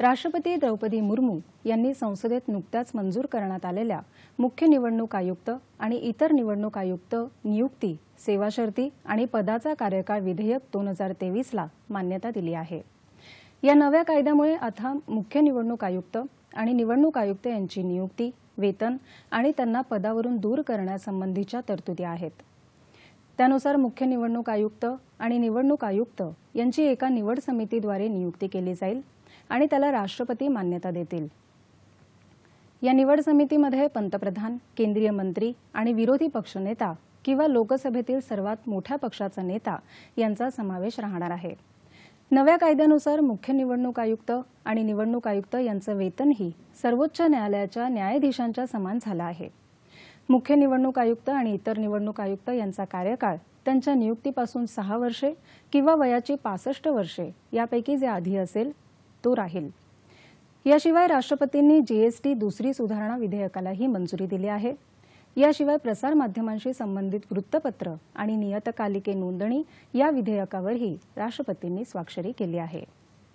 राष्ट्रपती द्रौपदी मुर्मू यांनी संसदेत नुकत्याच मंजूर करण्यात आलेल्या मुख्य निवडणूक आयुक्त आणि इतर निवडणूक आयुक्त नियुक्ती सेवा शर्ती आणि पदाचा कार्यकाळ विधेयक दोन हजार तेवीसला मान्यता दिली आहे. या नव्या कायद्यामुळे आता मुख्य निवडणूक आयुक्त आणि निवडणूक आयुक्त यांची नियुक्ती वेतन आणि त्यांना पदावरून दूर करण्यासंबंधीच्या तरतुदी आहेत. त्यानुसार मुख्य निवडणूक आयुक्त आणि निवडणूक आयुक्त यांची एका निवड समितीद्वारे नियुक्ती केली जाईल आणि त्याला राष्ट्रपती मान्यता देतील. या निवड समितीमध्ये पंतप्रधान केंद्रीय मंत्री आणि विरोधी पक्षनेता किंवा लोकसभेतील सर्वात मोठ्या पक्षाचा नेता यांचा समावेश राहणार आहे. नव्या कायद्यानुसार मुख्य निवडणूक आयुक्त आणि निवडणूक आयुक्त यांचं वेतनही सर्वोच्च न्यायालयाच्या न्यायाधीशांच्या समान झालं आहे. मुख्य निवडणूक आयुक्त आणि इतर निवडणूक आयुक्त यांचा कार्यकाळ त्यांच्या नियुक्तीपासून सहा वर्षे किंवा वयाची पासष्ट वर्षे यापैकी जे आधी असेल तो राहील. याशिवाय राष्ट्रपतींनी जीएसटी दुसरी सुधारणा विधेयकालाही मंजुरी दिली आहे. याशिवाय प्रसारमाध्यमांशी संबंधित वृत्तपत्र आणि नियतकालिके नोंदणी या विधेयकावरही राष्ट्रपतींनी स्वाक्षरी केली आहे.